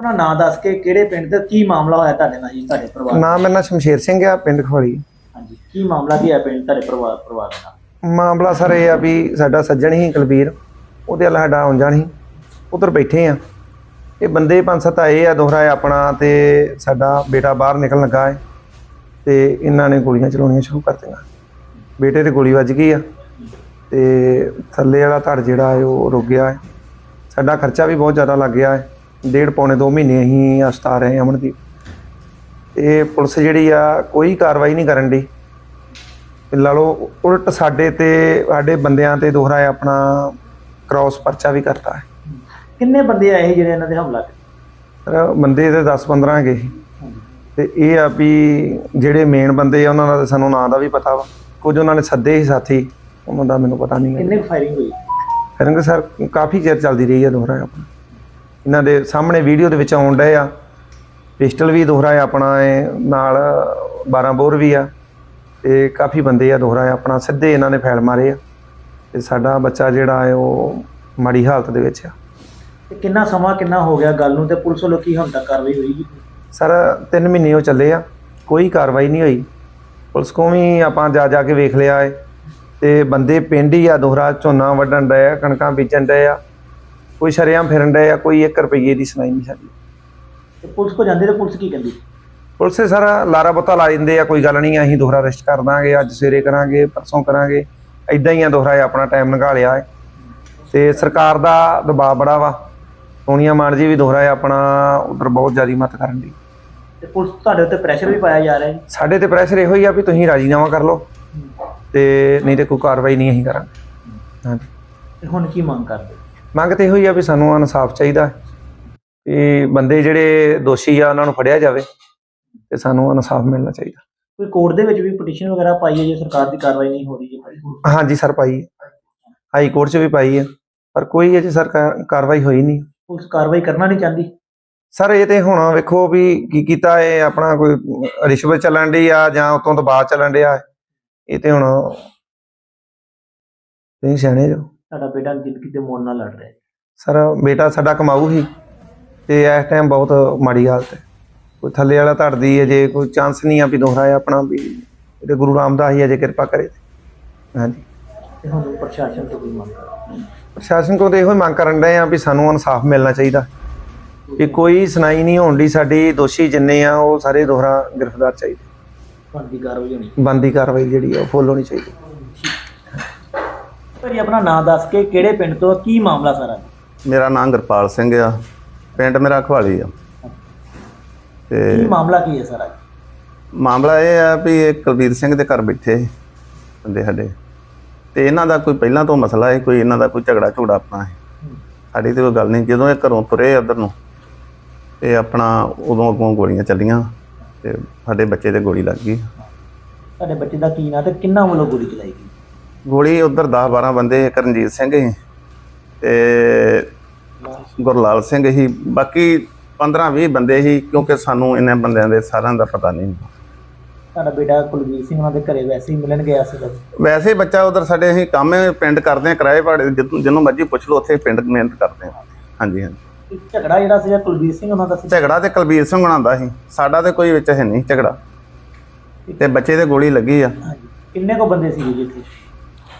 ਆਪਣਾ ਨਾਂ ਦੱਸ ਕੇ ਕਿਹੜੇ ਪਿੰਡ ਤੇ ਕੀ ਮਾਮਲਾ ਹੋਇਆ ਤੁਹਾਡੇ ਨਾਲ ਜੀ ਤੁਹਾਡੇ ਪਰਿਵਾਰ ਨਾਲ? ਨਾਮ ਮੇਰਾ ਨਾਂ ਸ਼ਮਸ਼ੇਰ ਸਿੰਘ ਆ ਪਿੰਡ ਖਵਾਲੀ। ਹਾਂਜੀ ਕੀ ਮਾਮਲਾ ਕੀ ਹੈ ਪਿੰਡ ਤੁਹਾਡੇ ਪਰਿਵਾਰ ਪਰਿਵਾਰ ਦਾ? ਮਾਮਲਾ ਸਰ ਇਹ ਆ ਵੀ ਸਾਡਾ ਸੱਜਣ ਹੀ ਕੁਲਬੀਰ ਉਹਦੇ ਨਾਲ ਸਾਡਾ ਆਉਣ ਜਾਣ ਸੀ ਉਧਰ ਬੈਠੇ ਆ। ਇਹ ਬੰਦੇ ਪੰਜ ਸੱਤ ਆਏ ਆ ਦੋਹਰਾ ਆਪਣਾ ਤੇ ਸਾਡਾ ਬੇਟਾ ਬਾਹਰ ਨਿਕਲਣ ਲੱਗਾ ਹੈ ਤੇ ਇਹਨਾਂ ਨੇ ਗੋਲੀਆਂ ਚਲਾਉਣੀਆਂ ਸ਼ੁਰੂ ਕਰ ਦਿੱਤੀਆਂ। ਬੇਟੇ ਤੇ ਗੋਲੀ ਵੱਜ ਗਈ ਆ ਤੇ ਥੱਲੇ ਵਾਲਾ ਧੜ ਜਿਹੜਾ ਹੈ ਉਹ ਰੁਕ ਗਿਆ ਹੈ। ਸਾਡਾ ਖਰਚਾ ਵੀ ਬਹੁਤ ਜ਼ਿਆਦਾ ਲੱਗ ਗਿਆ ਹੈ। ਡੇਢ ਪੌਣੇ 2 ਮਹੀਨੇ ਅਸੀਂ ਹਸਪਤਾਲ ਰਹੇ ਹਾਂ ਅਮਨਦੀਪ ਤੇ ਪੁਲਿਸ ਜਿਹੜੀ ਆ ਕੋਈ ਕਾਰਵਾਈ ਨਹੀਂ ਕਰਨ ਦੀ ਲਾ ਲਓ ਉਲਟ ਸਾਡੇ ਤੇ ਸਾਡੇ ਬੰਦਿਆਂ ਤੇ ਦੋਹਰਾ ਆਪਣਾ ਕ੍ਰਾਸ ਪਰਚਾ ਵੀ ਕਰਤਾ ਹੈ। ਕਿੰਨੇ ਬੰਦੇ ਆਏ ਜਿਹੜੇ ਇਹਨਾਂ ਦੇ ਹਮਲਾ ਕੀਤਾ? ਬੰਦੇ ਤੇ 10 15 ਹੈਗੇ ਤੇ ਇਹ ਆ ਵੀ ਜਿਹੜੇ ਮੇਨ ਬੰਦੇ ਆ ਉਹਨਾਂ ਦਾ ਤਾਂ ਸਾਨੂੰ ਨਾਂ ਦਾ ਵੀ ਪਤਾ ਵਾ। ਕੁਝ ਉਹਨਾਂ ਨੇ ਸੱਦੇ ਸੀ ਸਾਥੀ ਉਹਨਾਂ ਦਾ ਮੈਨੂੰ ਪਤਾ ਨਹੀਂ ਹੈ ਕਿੰਨੇ ਫਾਇਰਿੰਗ ਹੋਈ? ਫਿਰੰਗ ਸਰ ਕਾਫੀ ਚਿਰ ਚੱਲਦੀ ਰਹੀ ਹੈ ਦੋਹਰਾ ਆਪਣਾ। ਇਹਨਾਂ ਦੇ ਸਾਹਮਣੇ ਵੀਡੀਓ ਦੇ ਵਿੱਚ ਆਉਣ ਡਏ ਆ। ਪਿਸਟਲ ਵੀ ਦੋਹਰਾ ਹੈ ਆਪਣਾ ਇਹ ਨਾਲ 12 ਬੋਰ ਵੀ ਆ। ਤੇ ਕਾਫੀ ਬੰਦੇ ਆ ਦੋਹਰਾ ਹੈ ਆਪਣਾ ਸਿੱਧੇ ਇਹਨਾਂ ਨੇ ਫੈਲ ਮਾਰੇ ਆ। ਤੇ ਸਾਡਾ ਬੱਚਾ ਜਿਹੜਾ ਹੈ ਉਹ ਮਾੜੀ ਹਾਲਤ ਦੇ ਵਿੱਚ ਆ। ਤੇ ਕਿੰਨਾ ਸਮਾਂ ਕਿੰਨਾ ਹੋ ਗਿਆ ਗੱਲ ਨੂੰ? ਤੇ ਪੁਲਿਸ ਵੱਲੋਂ ਕੀ ਹੁਣ ਤੱਕ ਕਾਰਵਾਈ ਹੋਈ ਜੀ? ਸਰ 3 ਮਹੀਨੇ ਉਹ ਚੱਲੇ ਆ। ਕੋਈ ਕਾਰਵਾਈ ਨਹੀਂ ਹੋਈ। ਪੁਲਿਸ ਕੋਲ ਵੀ ਆਪਾਂ ਜਾ ਜਾ ਕੇ ਵੇਖ ਲਿਆ ਏ। ਤੇ ਬੰਦੇ ਪਿੰਡ ਹੀ ਆ ਦੋਹਰਾ ਝੋਨਾ ਵੱਢਣ ਡਏ ਆ ਕਣਕਾਂ ਬੀਜਣ ਡਏ ਆ। ਕੋਈ ਸ਼ਰੇਆਮ ਫਿਰਨ ਡਏ ਆ ਕੋਈ 1 ਰੁਪਈਏ ਦੀ ਸੁਣਾਈ ਨਹੀਂ ਸਾਡੀ। ਤੇ ਪੁਲਿਸ ਕੋ ਜਾਂਦੇ ਤੇ ਪੁਲਿਸ ਕੀ ਕਹਿੰਦੀ? ਪੁਲਿਸ ਸਾਰਾ ਲਾਰਾ ਬੁੱਤਾ ਲਾ ਦਿੰਦੇ ਆ ਕੋਈ ਗੱਲ ਨਹੀਂ ਅਸੀਂ ਦੋਹਰਾ ਅਰੈਸਟ ਕਰ ਦਾਂਗੇ ਅੱਜ ਸਵੇਰੇ ਕਰਾਂਗੇ ਪਰਸੋਂ ਕਰਾਂਗੇ ਐਦਾਂ ਹੀ ਆ ਦੋਹਰਾ ਆਪਣਾ ਟਾਈਮ ਲੰਘਾ ਲਿਆ ਹੈ। ਤੇ ਸਰਕਾਰ ਦਾ ਦਬਾਅ ਬੜਾ ਵਾ ਸੋਨੀਆ ਮਾਨ ਜੀ ਵੀ ਦੋਹਰਾ ਆਪਣਾ ਉਧਰ ਬਹੁਤ ਜ਼ਿਆਦਾ ਮਤ ਕਰਨ ਦੀ ਤੇ ਪੁਲਿਸ ਤੁਹਾਡੇ ਉੱਤੇ ਪ੍ਰੈਸ਼ਰ ਵੀ ਪਾਇਆ ਜਾ ਰਿਹਾ ਜੀ ਸਾਡੇ ਤੇ ਪ੍ਰੈਸ਼ਰ ਇਹੋ ਹੀ ਆ ਵੀ ਤੁਸੀਂ ਰਾਜੀਨਾਮਾ ਕਰ ਲਓ ਤੇ ਨਹੀਂ ਤੇ ਕੋਈ ਕਾਰਵਾਈ ਨਹੀਂ ਅਸੀਂ ਕਰਾਂਗੇ। ਹਾਂਜੀ। ਹੁਣ ਕੀ ਮੰਗ ਕਰਦੇ? ਮੰਗ ਤੇ ਇਹੋ ਹੀ ਆ ਵੀ ਸਾਨੂੰ ਇਨਸਾਫ ਚਾਹੀਦਾ ਹੈ ਕਿ ਬੰਦੇ ਜਿਹੜੇ ਦੋਸ਼ੀ ਆ ਉਹਨਾਂ ਨੂੰ ਫੜਿਆ ਜਾਵੇ ਤੇ ਸਾਨੂੰ ਇਨਸਾਫ ਮਿਲਣਾ ਚਾਹੀਦਾ। ਕੋਈ ਕੋਰਟ ਦੇ ਵਿੱਚ ਵੀ ਪਟੀਸ਼ਨ ਵਗੈਰਾ ਪਾਈ ਹੈ ਜੇ ਸਰਕਾਰ ਦੀ ਕਾਰਵਾਈ ਨਹੀਂ ਹੋ ਰਹੀ ਜੀ? ਹਾਂਜੀ ਸਰ ਪਾਈ ਹੈ। ਹਾਈ ਕੋਰਟ 'ਚ ਵੀ ਪਾਈ ਹੈ ਪਰ ਕੋਈ ਅਜੇ ਸਰਕਾਰ ਕਾਰਵਾਈ ਹੋਈ ਨਹੀਂ। ਪੁਲਿਸ ਕਾਰਵਾਈ ਕਰਨਾ ਨਹੀਂ ਚਾਹੁੰਦੀ? ਸਰ ਇਹ ਤੇ ਹੁਣ ਵੇਖੋ ਵੀ ਕੀ ਕੀਤਾ ਇਹ ਆਪਣਾ ਕੋਈ ਰਿਸ਼ਵਤ ਚੱਲਣ ਡਈ ਆ ਜਾਂ ਉਤੋਂ ਦਬਾਅ ਚੱਲਣ ਡਿਆ ਇਹ ਤੇ ਹੁਣ ਤੁਸੀਂ ਸਿਆਣੇ ਜੋ। ਸਾਡਾ ਬੇਟਾ ਜ਼ਿੰਦਗੀ ਤੇ ਮੌਤ ਨਾਲ ਲੜ ਰਿਹਾ ਹੈ। ਸਰ ਬੇਟਾ ਸਾਡਾ ਕਮਾਊ ਹੀ। ਤੇ ਇਸ ਟਾਈਮ ਬਹੁਤ ਮਾੜੀ ਹਾਲਤ ਹੈ। ਕੋਈ ਥੱਲੇ ਵਾਲਾ ਧੜਦੀ ਹੈ ਜੇ ਕੋਈ ਚਾਂਸ ਨਹੀਂ ਆ ਵੀ ਦੋਹਰਾਇਆ ਆਪਣਾ ਵੀ ਇਹਦੇ ਗੁਰੂ ਰਾਮਦਾਸ ਹੀ ਅਜੇ ਕਿਰਪਾ ਕਰੇ ਹਾਂਜੀ। ਤੇ ਹੁਣ ਪ੍ਰਸ਼ਾਸਨ ਤੋਂ ਕੋਈ ਮੰਗ ਪ੍ਰਸ਼ਾਸਨ ਕੋਲ ਤੇ ਇਹੋ ਹੀ ਮੰਗ ਕਰਨ ਡਏ ਆ ਵੀ ਸਾਨੂੰ ਇਨਸਾਫ ਮਿਲਣਾ ਚਾਹੀਦਾ। ਵੀ ਕੋਈ ਸੁਣਾਈ ਨਹੀਂ ਹੋਣ ਦੀ ਸਾਡੀ ਦੋਸ਼ੀ ਜਿੰਨੇ ਆ ਉਹ ਸਾਰੇ ਦੋਹਰਾ ਗ੍ਰਿਫਤਾਰ ਚਾਹੀਦੇ। ਤੁਹਾਡੀ ਕਾਰਵਾਈ ਹੋਣੀ ਬੰਦੀ ਕਾਰਵਾਈ ਜਿਹੜੀ ਆ ਉਹ ਫੁੱਲ ਹੋਣੀ ਚਾਹੀਦੀ। ਭਾਜੀ ਆਪਣਾ ਨਾਮ ਦੱਸ ਕੇ ਕਿਹੜੇ ਪਿੰਡ ਤੋਂ ਕੀ ਮਾਮਲਾ ਸਾਰਾ? ਮੇਰਾ ਨਾਮ ਗੁਰਪਾਲ ਸਿੰਘ ਆ। ਪਿੰਡ ਮੇਰਾ ਖਵਾਲੀ ਆ। ਕੀ ਤੇ ਮਾਮਲਾ ਕੀ ਹੈ ਸਾਰਾ? ਮਾਮਲਾ ਇਹ ਆ ਵੀ ਇਹ ਕੁਲਬੀਰ ਸਿੰਘ ਦੇ ਘਰ ਬੈਠੇ ਸੀ ਬੰਦੇ ਸਾਡੇ। ਤੇ ਇਹਨਾਂ ਦਾ ਕੋਈ ਪਹਿਲਾਂ ਤੋਂ ਮਸਲਾ ਹੈ ਕੋਈ ਇਹਨਾਂ ਦਾ ਕੋਈ ਝਗੜਾ ਝੂੜਾ ਆਪਣਾ ਹੈ। ਸਾਡੀ ਤੇ ਕੋਈ ਗੱਲ ਨਹੀਂ ਜਦੋਂ ਇਹ ਘਰੋਂ ਤੁਰੇ ਉਧਰ ਨੂੰ ਤੇ ਆਪਣਾ ਉਦੋਂ ਅੱਗੋਂ ਗੋਲੀਆਂ ਚੱਲੀਆਂ ਤੇ ਸਾਡੇ ਬੱਚੇ ਤੇ ਗੋਲੀ ਲੱਗ ਗਈ। ਤੁਹਾਡੇ ਬੱਚੇ ਦਾ ਕੀ ਨਾਂ ਤੇ ਕਿੰਨਾ ਵੱਲੋਂ ਗੋਲੀ ਚਲਾਈ ਗਈ? ਗੋਲੀ ਉਧਰ 10 12 ਬੰਦੇ ਇੱਕ ਰਣਜੀਤ ਸਿੰਘ ਸੀ ਤੇ ਗੁਰਲਾਲ ਸਿੰਘ ਸੀ। ਬਾਕੀ 15 20 ਬੰਦੇ ਸੀ ਕਿਉਂਕਿ ਸਾਨੂੰ ਇਹਨਾਂ ਬੰਦਿਆਂ ਦੇ ਸਾਰਿਆਂ ਦਾ ਪਤਾ ਨਹੀਂ ਤੁਹਾਡਾ ਬੇਟਾ ਕੁਲਵੀਰ ਸਿੰਘ ਉਹਨਾਂ ਦੇ ਘਰੇ ਵੈਸੇ ਹੀ ਮਿਲਣ ਗਿਆ ਸੀਗਾ। ਵੈਸੇ ਹੀ ਬੱਚਾ ਉਧਰ ਸਾਡੇ ਅਸੀਂ ਕੰਮ ਪਿੰਡ ਕਰਦੇ ਆ ਕਿਰਾਏ ਭਾੜੇ ਜਿਹਨੂੰ ਮਰਜ਼ੀ ਪੁੱਛ ਲਓ ਉੱਥੇ ਪਿੰਡ ਮਿਹਨਤ ਕਰਦੇ ਆ ਹਾਂਜੀ ਹਾਂਜੀ। ਝਗੜਾ ਜਿਹੜਾ ਸੀਗਾ ਕੁਲਵੀਰ ਸਿੰਘ ਉਹਨਾਂ ਦਾ ਸੀ ਝਗੜਾ ਤੇ ਕੁਲਬੀਰ ਸਿੰਘ ਬਣਾਉਂਦਾ ਸੀ। ਸਾਡਾ ਤੇ ਕੋਈ ਵਿੱਚ ਹੈ ਨਹੀਂ ਝਗੜਾ। ਤੇ ਬੱਚੇ ਤੇ ਗੋਲੀ ਲੱਗੀ ਆ। ਕਿੰਨੇ ਕੋ ਬੰਦੇ ਸੀਗੇ ਜੀ ਇੱਥੇ?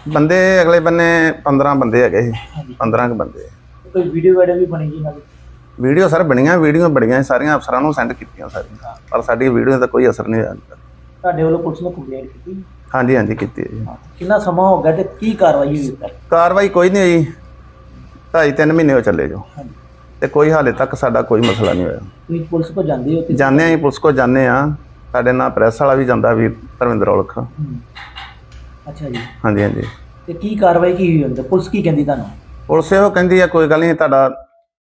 ਬੰਦੇ ਅਗਲੇ ਬੰਨੇ 15 ਬੰਦੇ ਹੈਗੇ ਸੀ 15 ਕੁ ਬੰਦੇ। ਕੋਈ ਵੀਡੀਓ ਵੀਡੀਓ ਵੀ ਬਣੀ ਜੀ ਦੀ ਵੀਡੀਓ ਸਰ ਬਣੀਆਂ ਵੀਡੀਓ ਬੜੀਆਂ ਸਾਰੀਆਂ ਅਫਸਰਾਂ ਨੂੰ ਸੈਂਡ ਕੀਤੀਆਂ ਸਾਰੀਆਂ। ਪਰ ਸਾਡੀ ਵੀਡੀਓ ਦਾ ਕੋਈ ਅਸਰ ਨਹੀਂ ਹੋਇਆ ਤੁਹਾਡੇ ਵੱਲੋਂ ਪੁਲਿਸ ਨੇ ਕੰਪਲੇਂਟ ਕੀਤੀ? ਹਾਂਜੀ ਹਾਂਜੀ ਕੀਤੀ ਹੈ ਜੀ। ਕਿੰਨਾ ਸਮਾਂ ਹੋ ਗਿਆ ਤੇ ਕੀ ਕਾਰਵਾਈ ਹੋਈ ਉੱਤੇ ਕਾਰਵਾਈ ਕੋਈ ਨਹੀਂ ਹੋਈ। ਢਾਈ ਤਿੰਨ ਮਹੀਨੇ ਹੋ ਚੱਲੇ ਜੋ। ਹਾਂਜੀ। ਤੇ ਕੋਈ ਹਾਲੇ ਤੱਕ ਸਾਡਾ ਕੋਈ ਮਸਲਾ ਨਹੀਂ ਹੋਇਆ। ਤੁਸੀਂ ਪੁਲਿਸ ਕੋ ਜਾਂਦੇ ਹੋ ਤੇ ਜਾਂਦੇ ਆਂ ਜੀ ਪੁਲਿਸ ਕੋ ਜਾਂਦੇ ਆ ਸਾਡੇ ਨਾਲ ਪ੍ਰੈਸ ਵਾਲਾ ਵੀ ਜਾਂਦਾ ਵੀ ਧਰਮਿੰਦਰ ਔਲਖ। ਹਮ। ਅੱਛਾ ਜੀ। ਹਾਂਜੀ ਹਾਂਜੀ। ਤੇ ਕੀ ਕਾਰਵਾਈ ਕੀ ਹੋਈ ਹੁੰਦੀ ਪੁਲਿਸ ਕੀ ਕਹਿੰਦੀ ਤੁਹਾਨੂੰ? ਪੁਲਿਸ ਇਹੋ ਕਹਿੰਦੀ ਆ ਕੋਈ ਗੱਲ ਨਹੀਂ ਤੁਹਾਡਾ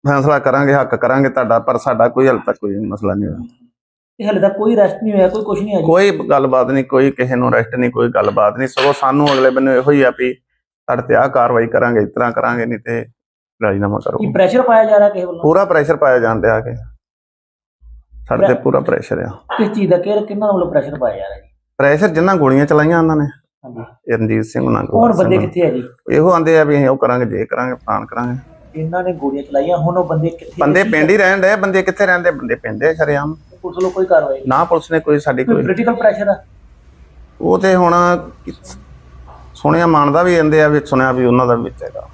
ਫੈਸਲਾ ਕਰਾਂਗੇ ਹੱਕ ਕਰਾਂਗੇ ਤੁਹਾਡਾ ਪਰ ਸਾਡਾ ਕੋਈ ਹਾਲੇ ਤੱਕ ਕੋਈ ਮਸਲਾ ਨਹੀਂ ਹੋਇਆ। ਤੇ ਹਲੇ ਤੱਕ ਕੋਈ ਅਰੈਸਟ ਨਹੀਂ ਹੋਇਆ ਕੋਈ ਕੁਝ ਨਹੀਂ ਹੋਇਆ। ਕੋਈ ਗੱਲਬਾਤ ਨਹੀਂ ਕੋਈ ਕਿਸੇ ਨੂੰ ਅਰੈਸਟ ਨਹੀਂ ਕੋਈ ਗੱਲਬਾਤ ਨਹੀਂ। ਸਗੋਂ ਸਾਨੂੰ ਅਗਲੇ ਬੰਨੇ ਇਹੋ ਹੀ ਆ ਵੀ ਤੁਹਾਡੇ ਤੇ ਆਹ ਕਾਰਵਾਈ ਕਰਾਂਗੇ ਇਸ ਤਰ੍ਹਾਂ ਕਰਾਂਗੇ ਨਹੀਂ ਤੇ ਰਾਜੀਨਾਮਾ ਕਰੋ। ਕੀ ਪ੍ਰੈਸ਼ਰ ਪਾਇਆ ਜਾ ਰਿਹਾ ਕਿਸੇ ਵੱਲੋਂ? ਪੂਰਾ ਪ੍ਰੈਸ਼ਰ ਪਾਇਆ ਜਾਂਦਾ ਆ ਕੇ ਸਾਡੇ ਤੇ ਪੂਰਾ ਪ੍ਰੈਸ਼ਰ ਆ। ਕਿਸ ਚੀਜ਼ ਦਾ ਕਿ ਕਿੰਨਾ ਵੱਲੋਂ ਪ੍ਰੈਸ਼ਰ ਪਾਇਆ ਜਾ ਰਿਹਾ ਜੀ? ਪ੍ਰੈਸ਼ਰ ਜਿੰਨਾ ਗੋਲੀਆਂ ਚਲਾਈਆਂ ਉਹਨਾਂ ਨੇ। ਰਣਜੀਤ ਸਿੰਘ ਉਹਨਾਂ ਕੌਣ ਬੰਦੇ ਕਿੱਥੇ ਹੈ ਜੀ? ਇਹੋ ਆਂਦੇ ਆ ਵੀ ਅਸੀਂ ਉਹ ਕਰਾਂਗੇ ਜੇ ਕਰਾਂਗੇ ਫਲਾਣ ਕਰਾਂਗੇ। ਇਹਨਾਂ ਨੇ ਗੋਲੀਆਂ ਚਲਾਈਆਂ ਹੁਣ ਉਹ ਬੰਦੇ ਕਿੱਥੇ ਬੰਦੇ ਪਿੰਡ ਹੀ ਰਹਿਣ ਡਏ ਬੰਦੇ ਕਿੱਥੇ ਰਹਿੰਦੇ ਬੰਦੇ ਪਿੰਡ ਦੇ ਸ਼ਰੇਆਮ। ਪੁਲਿਸ ਵੱਲੋਂ ਕੋਈ ਕਾਰਵਾਈ ਨਾ ਪੁਲਿਸ ਨੇ ਕੋਈ ਸਾਡੀ ਕੋਈ ਪੋਲੀਟੀਕਲ ਪ੍ਰੈਸ਼ਰ ਆ? ਉਹ ਤੇ ਹੁਣ ਸੁਣਿਆ ਮੰਨਦਾ ਵੀ ਜਾਂਦੇ ਆ ਵੀ ਸੁਣਿਆ ਵੀ ਉਹਨਾਂ ਦਾ ਵਿੱਚ ਹੈਗਾ।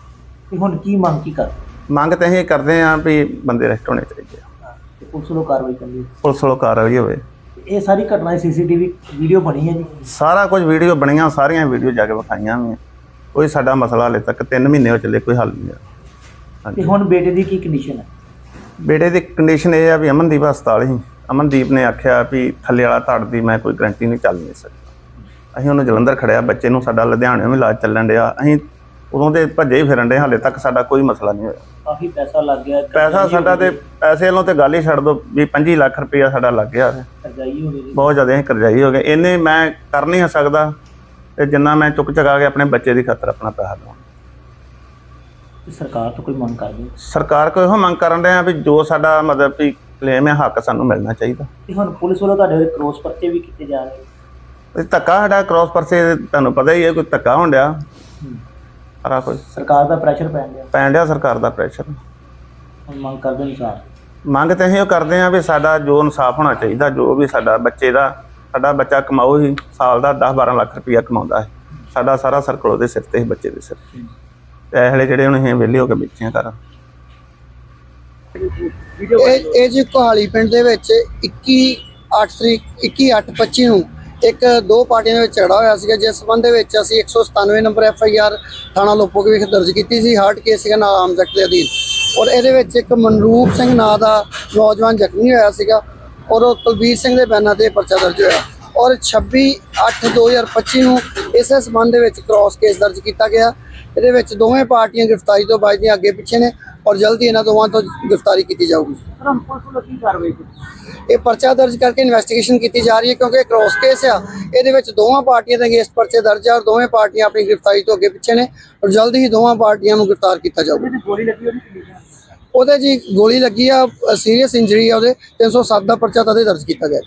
ਕਿ ਹੁਣ ਕੀ ਮੰਗ ਕੀ ਕਰ? ਮੰਗ ਤਾਂ ਇਹ ਕਰਦੇ ਆ ਵੀ ਬੰਦੇ ਅਰੈਸਟ ਹੋਣੇ ਚਾਹੀਦੇ ਆ। ਤੇ ਪੁਲਿਸ ਵੱਲੋਂ ਕਾਰਵਾਈ ਕਰਨੀ ਪੁਲਿਸ ਵੱਲੋਂ ਕਾਰਵਾਈ ਹੋਵੇ। ਇਹ ਸਾਰੀ ਘਟਨਾ ਸੀਸੀਟੀਵੀ ਵੀਡੀਓ ਬਣੀ ਹੈ ਜੀ। ਸਾਰਾ ਕੁਝ ਵੀਡੀਓ ਬਣੀਆਂ ਸਾਰੀਆਂ ਵੀਡੀਓ ਜਾ ਕੇ ਵਿਖਾਈਆਂ ਵੀ ਕੋਈ ਸਾਡਾ ਮਸਲਾ ਹਲੇ ਤੱਕ 3 ਮਹੀਨੇ ਹੋ ਚੱਲੇ ਕੋਈ ਹੱਲ ਨਹੀਂ ਆ ਤੇ ਹੁਣ ਬੇਟੇ ਦੀ ਕੀ ਕੰਡੀਸ਼ਨ ਹੈ? ਬੇਟੇ ਦੀ ਕੰਡੀਸ਼ਨ ਇਹ ਆ ਵੀ ਅਮਨਦੀਪ ਹਸਪਤਾਲ ਹੀ। ਅਮਨਦੀਪ ਨੇ ਆਖਿਆ ਵੀ ਥੱਲੇ ਵਾਲਾ ਧੜ ਦੀ ਮੈਂ ਕੋਈ ਗਰੰਟੀ ਨਹੀਂ ਚੱਲ ਨਹੀਂ ਸਕਦਾ। ਅਸੀਂ ਉਹਨੂੰ ਜਲੰਧਰ ਖੜਿਆ ਬੱਚੇ ਨੂੰ ਸਾਡਾ ਲੁਧਿਆਣੇ ਵੀ ਇਲਾਜ ਚੱਲਣ ਡਿਆ। ਅਸੀਂ ਉਦੋਂ ਦੇ ਭੱਜੇ ਹੀ ਫਿਰਨ ਡੇ ਹਾਲੇ ਤੱਕ ਸਾਡਾ ਕੋਈ ਮਸਲਾ ਨਹੀਂ ਹੋਇਆ। ਕਾਫੀ ਪੈਸਾ ਲੱਗ ਗਿਆ। ਪੈਸਾ ਸਾਡਾ ਤੇ ਪੈਸੇ ਵੱਲੋਂ ਤੇ ਗੱਲ ਹੀ ਛੱਡ ਦੋ ਵੀ 25 ਲੱਖ ਰੁਪਇਆ ਸਾਡਾ ਲੱਗ ਗਿਆ। ਕਰਜਾਈ ਹੋ ਗਈ ਜੀ ਬਹੁਤ ਜ਼ਿਆਦਾ ਅਸੀਂ ਕਰਜ਼ਾਈ ਹੋ ਗਏ। ਇਹਨੇ ਮੈਂ ਕਰ ਨਹੀਂ ਸਕਦਾ ਤੇ ਜਿੰਨਾ ਮੈਂ ਚੁੱਕ ਚੁਕਾ ਕੇ ਆਪਣੇ ਬੱਚੇ ਦੀ ਖਾਤਰ ਆਪਣਾ ਪੈਸਾ ਦਵਾਂ। ਤੇ ਸਰਕਾਰ ਤੋਂ ਕੋਈ ਮੰਗ ਕਰਦੇ? ਸਰਕਾਰ ਕੋਲ ਇਹੋ ਮੰਗ ਕਰਨ ਰਹੇ ਆ ਵੀ ਜੋ ਸਾਡਾ ਮਤਲਬ ਵੀ ਕਲੇਮ ਹੈ ਹੱਕ ਸਾਨੂੰ ਮਿਲਣਾ ਚਾਹੀਦਾ। ਤੇ ਹੁਣ ਪੁਲਿਸ ਵੱਲੋਂ ਤੁਹਾਡੇ ਕ੍ਰੋਸ ਪਰਚੇ ਵੀ ਕੀਤੇ ਜਾ ਰਹੇ? ਇਹ ਧੱਕਾ ਸਾਡਾ ਕ੍ਰਾਸ ਪਰਸੇ ਤੁਹਾਨੂੰ ਪਤਾ ਹੀ ਹੈ ਕੋਈ ਧੱਕਾ ਹੋਣ ਡਿਆ। ਸਾਰਾ ਕੁਝ ਸਰਕਾਰ ਦਾ ਪ੍ਰੈਸ਼ਰ ਪੈਣ ਗਿਆ ਪੈਣ ਡਿਆ ਸਰਕਾਰ ਦਾ ਪ੍ਰੈਸ਼ਰ ਹੁਣ ਮੰਗ ਕਰਦੇ ਅਨੁਸਾਰ ਮੰਗ ਤੇ ਅਸੀਂ ਉਹ ਕਰਦੇ ਆ ਵੀ ਸਾਡਾ ਜੋ ਇਨਸਾਫ ਹੋਣਾ ਚਾਹੀਦਾ, ਜੋ ਵੀ ਸਾਡਾ ਬੱਚੇ ਦਾ, ਸਾਡਾ ਬੱਚਾ ਕਮਾਓ ਹੀ, ਸਾਲ ਦਾ 10 12 ਲੱਖ ਰੁਪਇਆ ਕਮਾਉਂਦਾ ਹੈ। ਸਾਡਾ ਸਾਰਾ ਸਰਕਲ ਉਹਦੇ ਸਿਰ ਤੇ ਹੀ ਬੱਚੇ ਦੇ ਸਿਰ ਤੇ। ਹਲੇ ਜਿਹੜੇ ਹੁਣ ਅਸੀਂ ਵਿਹਲੇ ਹੋ ਕੇ ਬੈਠੇ ਆ ਘਰ। ਇਹ ਇਹ ਜੀ ਕੋਹਾਲੀ ਪਿੰਡ ਦੇ ਵਿੱਚ 21 8 ਤਰੀਕ 21 8 25 ਨੂੰ ਇੱਕ ਦੋ ਪਾਰਟੀਆਂ ਦੇ ਵਿੱਚ ਝਗੜਾ ਹੋਇਆ ਸੀਗਾ, ਜਿਸ ਸੰਬੰਧ ਦੇ ਵਿੱਚ ਅਸੀਂ 197 ਨੰਬਰ ਐਫ ਆਈ ਆਰ ਥਾਣਾ ਲੋਪੋਕ ਵਿਖੇ ਦਰਜ ਕੀਤੀ ਸੀ। ਹਾਰਟ ਕੇਸ ਸੀਗਾ ਨਾਮ ਐਕਟ ਦੇ ਅਧੀਨ। ਔਰ ਇਹਦੇ ਵਿੱਚ ਇੱਕ ਮਨਰੂਪ ਸਿੰਘ ਨਾਂ ਦਾ ਨੌਜਵਾਨ ਜ਼ਖਮੀ ਹੋਇਆ ਸੀਗਾ ਔਰ ਉਹ ਕੁਲਬੀਰ ਸਿੰਘ ਦੇ ਬੈਨਾਂ ਤੇ ਪਰਚਾ ਦਰਜ ਹੋਇਆ। ਔਰ 26 8 2025 ਨੂੰ ਇਸੇ ਸੰਬੰਧ ਦੇ ਵਿੱਚ ਕ੍ਰਾਸ ਕੇਸ ਦਰਜ ਕੀਤਾ ਗਿਆ। ਇਹਦੇ ਵਿੱਚ ਦੋਵੇਂ ਪਾਰਟੀਆਂ ਗ੍ਰਿਫਤਾਰੀ ਤੋਂ ਬਾਅਦ ਅੱਗੇ ਪਿੱਛੇ ਨੇ ਔਰ ਜਲਦੀ ਇਹਨਾਂ ਦੋਵਾਂ ਤੋਂ ਗ੍ਰਿਫਤਾਰੀ ਕੀਤੀ ਜਾਊਗੀ। ਇਹ ਪਰਚਾ ਦਰਜ ਕਰਕੇ ਇਨਵੈਸਟੀਗੇਸ਼ਨ ਕੀਤੀ ਜਾ ਰਹੀ ਹੈ ਕਿਉਂਕਿ ਇਹ ਕ੍ਰਾਸ ਕੇਸ ਆ। ਇਹਦੇ ਵਿੱਚ ਦੋਵਾਂ ਪਾਰਟੀਆਂ ਦੇ ਅਗੇਂਸਟ ਪਰਚੇ ਦਰਜ ਆ ਔਰ ਦੋਵੇਂ ਪਾਰਟੀਆਂ ਆਪਣੀ ਗ੍ਰਿਫਤਾਰੀ ਤੋਂ ਅੱਗੇ ਪਿੱਛੇ ਨੇ ਔਰ ਜਲਦੀ ਹੀ ਦੋਵਾਂ ਪਾਰਟੀਆਂ ਨੂੰ ਗ੍ਰਿਫਤਾਰ ਕੀਤਾ ਜਾਊਗਾ। ਉਹਦੇ ਜੀ ਗੋਲੀ ਲੱਗੀ ਆ ਸੀਰੀਅਸ ਇੰਜਰੀ ਆ ਉਹਦੇ 307 ਦਾ ਪਰਚਾ ਤਦੇ ਦਰਜ ਕੀਤਾ ਗਿਆ